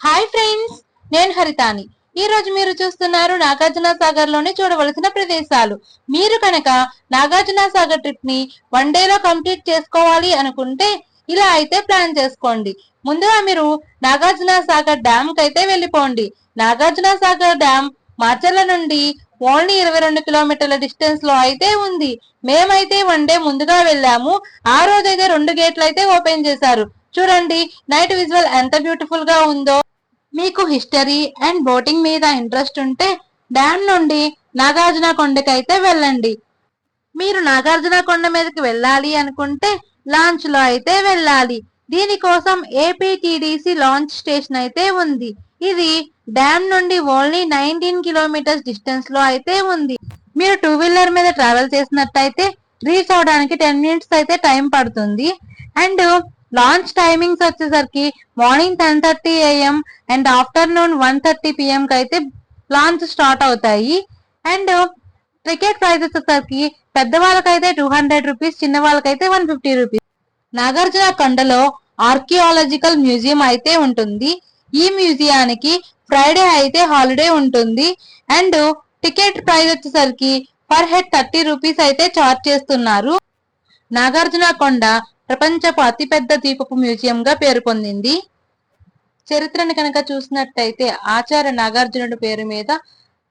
Hi friends నేను హరితాని. ఈ రోజు మీరు చూస్తున్నారు నాగార్జున సాగర్లోని చూడవలసిన ప్రదేశాలు. మీరు కనుక నాగార్జున సాగర్ ట్రిప్ని వన్ డేలో కంప్లీట్ చేసుకోవాలి అనుకుంటే ఇలా అయితే ప్లాన్ చేసుకోండి. ముందుగా మీరు నాగార్జున సాగర్ డ్యామ్ కైతే వెళ్ళిపోండి. నాగార్జున సాగర్ డ్యామ్ మార్చర్ల నుండి ఓన్లీ ఇరవై రెండు కిలోమీటర్ల డిస్టెన్స్లో అయితే ఉంది. మేమైతే వన్ డే ముందుగా వెళ్ళాము. ఆ రోజైతే రెండు గేట్లు అయితే ఓపెన్ చేశారు. చూడండి నైట్ విజువల్ ఎంత బ్యూటిఫుల్గా ఉందో. మీకు హిస్టరీ అండ్ బోటింగ్ మీద ఇంట్రెస్ట్ ఉంటే డ్యామ్ నుండి నాగార్జున కొండకైతే వెళ్ళండి. మీరు నాగార్జున కొండ మీదకి వెళ్ళాలి అనుకుంటే లాంచ్లో అయితే వెళ్ళాలి. దీనికోసం ఏపీటీడీసీ లాంచ్ స్టేషన్ అయితే ఉంది. ఇది డ్యామ్ నుండి ఓన్లీ నైన్టీన్ కిలోమీటర్స్ డిస్టెన్స్లో అయితే ఉంది. మీరు టూ వీలర్ మీద ట్రావెల్ చేసినట్టయితే రీచ్ అవడానికి టెన్ మినిట్స్ అయితే టైం పడుతుంది. అండ్ లాంచ్ టైమింగ్స్ వచ్చేసరికి morning ten thirty AM and afternoon one thirty PM కి అయితే లాంచ్ స్టార్ట్ అవుతాయి. అండ్ టికెట్ ప్రైస్ వచ్చేసరికి పెద్దవాళ్ళకైతే టూ హండ్రెడ్ రూపీస్ చిన్న వాళ్ళకైతే వన్ ఫిఫ్టీ రూపీస్. నాగార్జున కొండలో ఆర్కియాలజికల్ మ్యూజియం అయితే ఉంటుంది. ఈ మ్యూజియానికి ఫ్రైడే అయితే హాలిడే ఉంటుంది. అండ్ టికెట్ ప్రైస్ వచ్చేసరికి పర్ హెడ్ థర్టీ రూపీస్ అయితే చార్జ్ చేస్తున్నారు. నాగార్జున కొండ ప్రపంచపు అతిపెద్ద దీపపు మ్యూజియంగా పేరు పొందింది. చరిత్రను కనుక చూసినట్టయితే ఆచార్య నాగార్జునుడి పేరు మీద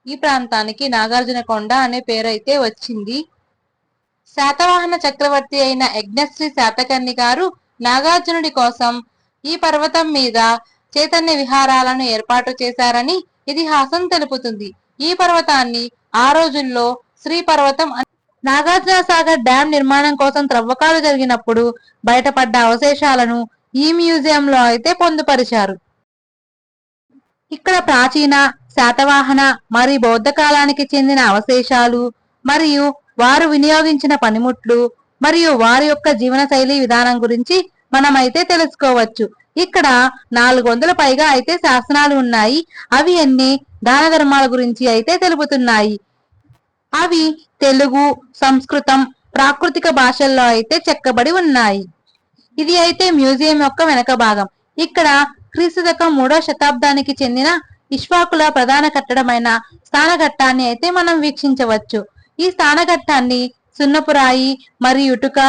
ఈ ప్రాంతానికి నాగార్జున కొండ అనే పేరు అయితే వచ్చింది. శాతవాహన చక్రవర్తి అయిన యజ్ఞశ్రీ శాతకర్ణి గారు నాగార్జునుడి కోసం ఈ పర్వతం మీద చైతన్య విహారాలను ఏర్పాటు చేశారని ఇతిహాసం తెలుపుతుంది. ఈ పర్వతాన్ని ఆ రోజుల్లో శ్రీ పర్వతం అని నాగార్జున సాగర్ డ్యామ్ నిర్మాణం కోసం త్రవ్వకాలు జరిగినప్పుడు బయటపడ్డ అవశేషాలను ఈ మ్యూజియంలో అయితే పొందుపరిచారు. ఇక్కడ ప్రాచీన శాతవాహన మరియు బౌద్ధ కాలానికి చెందిన అవశేషాలు మరియు వారు వినియోగించిన పనిముట్లు మరియు వారి యొక్క జీవనశైలి విధానం గురించి మనమైతే తెలుసుకోవచ్చు. ఇక్కడ నాలుగు వందల పైగా అయితే శాసనాలు ఉన్నాయి. అవి అన్ని దాన ధర్మాల గురించి అయితే తెలుపుతున్నాయి. అవి తెలుగు సంస్కృతం ప్రాకృతిక భాషల్లో అయితే చెక్కబడి ఉన్నాయి. ఇది అయితే మ్యూజియం యొక్క వెనక భాగం. ఇక్కడ క్రీస్తుశకం మూడో శతాబ్దానికి చెందిన ఇష్వాకుల ప్రధాన కట్టడమైన స్థానఘట్టాన్ని అయితే మనం వీక్షించవచ్చు. ఈ స్థానఘట్టాన్ని సున్నపు రాయి మరియు ఇటుక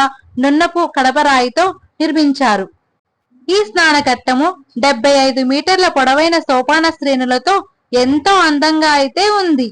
నున్నపు కడపరాయితో నిర్మించారు. ఈ స్నానఘట్టము డెబ్బై ఐదు మీటర్ల పొడవైన సోపాన శ్రేణులతో ఎంతో అందంగా అయితే ఉంది.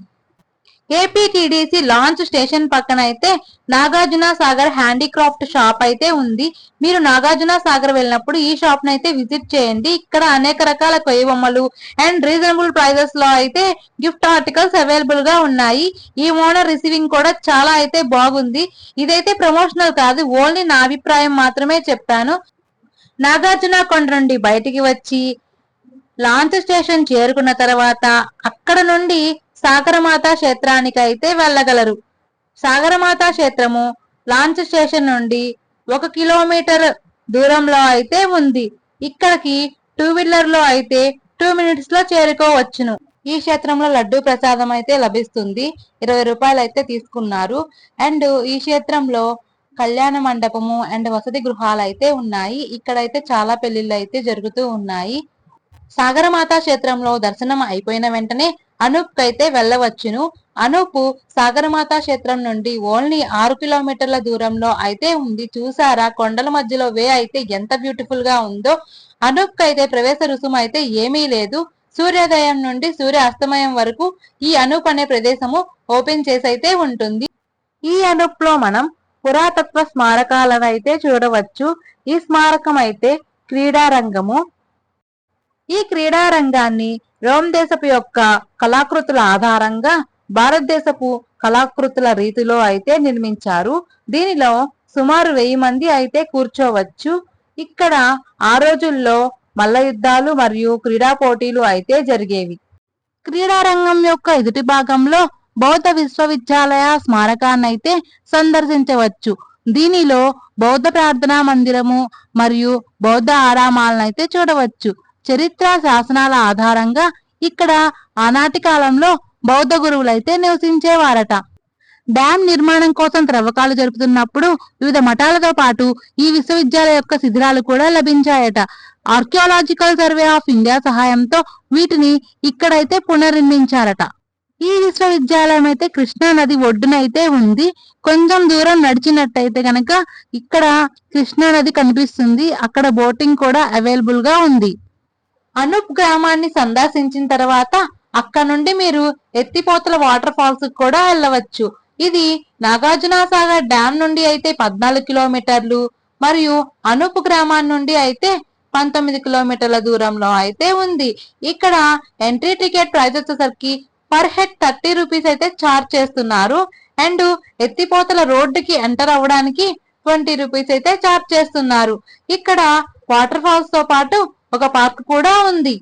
ఏపీటీడీసీ లాంచ్ స్టేషన్ పక్కన అయితే నాగార్జున సాగర్ హ్యాండీక్రాఫ్ట్ షాప్ అయితే ఉంది. మీరు నాగార్జున సాగర్ వెళ్ళినప్పుడు ఈ షాప్ అయితే విజిట్ చేయండి. ఇక్కడ అనేక రకాల కొయ్య బొమ్మలు అండ్ రీజనబుల్ ప్రైజెస్లో అయితే గిఫ్ట్ ఆర్టికల్స్ అవైలబుల్గా ఉన్నాయి. ఈ ఓనర్ రిసీవింగ్ కూడా చాలా అయితే బాగుంది. ఇదైతే ప్రమోషనల్ కాదు ఓన్లీ నా అభిప్రాయం మాత్రమే చెప్పాను. నాగార్జున కొండ నుండి బయటికి వచ్చి లాంచ్ స్టేషన్ చేరుకున్న తర్వాత అక్కడ నుండి సాగరమాత క్షేత్రానికి అయితే వెళ్ళగలరు. సాగరమాత క్షేత్రము లాంచ్ స్టేషన్ నుండి ఒక కిలోమీటర్ దూరంలో అయితే ఉంది. ఇక్కడికి టూ వీలర్లో అయితే టూ మినిట్స్లో చేరుకోవచ్చును. ఈ క్షేత్రంలో లడ్డు ప్రసాదం అయితే లభిస్తుంది. ఇరవై రూపాయలు అయితే తీసుకున్నారు. అండ్ ఈ క్షేత్రంలో కళ్యాణ మండపము అండ్ వసతి గృహాలు అయితే ఉన్నాయి. ఇక్కడైతే చాలా పెళ్ళిళ్ళు అయితే జరుగుతూ ఉన్నాయి. సాగరమాత క్షేత్రంలో దర్శనం అయిపోయిన వెంటనే అనూప్కైతే వెళ్ళవచ్చును. అనూపు సాగరమాత క్షేత్రం నుండి ఓన్లీ ఆరు కిలోమీటర్ల దూరంలో అయితే ఉంది. చూసారా? కొండల మధ్యలో వే అయితే ఎంత బ్యూటిఫుల్గా ఉందో. అనూప్ అయితే ప్రవేశ రుసుము అయితే ఏమీ లేదు. సూర్యోదయం నుండి సూర్య అస్తమయం వరకు ఈ అనూప్ అనే ప్రదేశము ఓపెన్ చేసైతే ఉంటుంది. ఈ అనూప్లో మనం పురాతత్వ స్మారకాలను అయితే చూడవచ్చు. ఈ స్మారకం అయితే క్రీడారంగము ఈ క్రీడారంగాన్ని రోమ్ దేశపు యొక్క కళాకృతుల ఆధారంగా భారతదేశపు కళాకృతుల రీతిలో అయితే నిర్మించారు. దీనిలో సుమారు వెయ్యి మంది అయితే కూర్చోవచ్చు. ఇక్కడ ఆ రోజుల్లో మల్ల యుద్ధాలు మరియు క్రీడా పోటీలు అయితే జరిగేవి. క్రీడారంగం యొక్క ఎదుటి భాగంలో బౌద్ధ విశ్వవిద్యాలయ స్మారకాన్ని అయితే సందర్శించవచ్చు. దీనిలో బౌద్ధ ప్రార్థనా మందిరము మరియు బౌద్ధ ఆరామాలను అయితే చూడవచ్చు. చరిత్ర శాసనాల ఆధారంగా ఇక్కడ ఆనాటి కాలంలో బౌద్ధ గురువులైతే నివసించేవారట. డ్యాం నిర్మాణం కోసం త్రవ్వకాలు జరుపుతున్నప్పుడు వివిధ మఠాలతో పాటు ఈ విశ్వవిద్యాలయ యొక్క శిథిరాలు కూడా లభించాయట. ఆర్కియాలజికల్ సర్వే ఆఫ్ ఇండియా సహాయంతో వీటిని ఇక్కడైతే పునర్నిర్మించారట. ఈ విశ్వవిద్యాలయం అయితే కృష్ణా నది ఒడ్డున అయితే ఉంది. కొంచెం దూరం నడిచినట్టయితే కనుక ఇక్కడ కృష్ణా నది కనిపిస్తుంది. అక్కడ బోటింగ్ కూడా అవైలబుల్గా ఉంది. అనూప్ గ్రామాన్ని సందర్శించిన తర్వాత అక్కడ నుండి మీరు ఎత్తిపోతల వాటర్ ఫాల్స్ కూడా వెళ్ళవచ్చు. ఇది నాగార్జునసాగర్ డ్యామ్ నుండి అయితే పద్నాలుగు కిలోమీటర్లు మరియు అనూప్ గ్రామాన్ని నుండి అయితే పంతొమ్మిది కిలోమీటర్ల దూరంలో అయితే ఉంది. ఇక్కడ ఎంట్రీ టికెట్ ప్రైస్ వచ్చేసరికి పర్ హెడ్ థర్టీ రూపీస్ అయితే చార్జ్ చేస్తున్నారు. అండ్ ఎత్తిపోతల రోడ్డుకి ఎంటర్ అవ్వడానికి ట్వంటీ రూపీస్ అయితే చార్జ్ చేస్తున్నారు. ఇక్కడ వాటర్ ఫాల్స్తో పాటు ఒక పార్క్ కూడా ఉంది.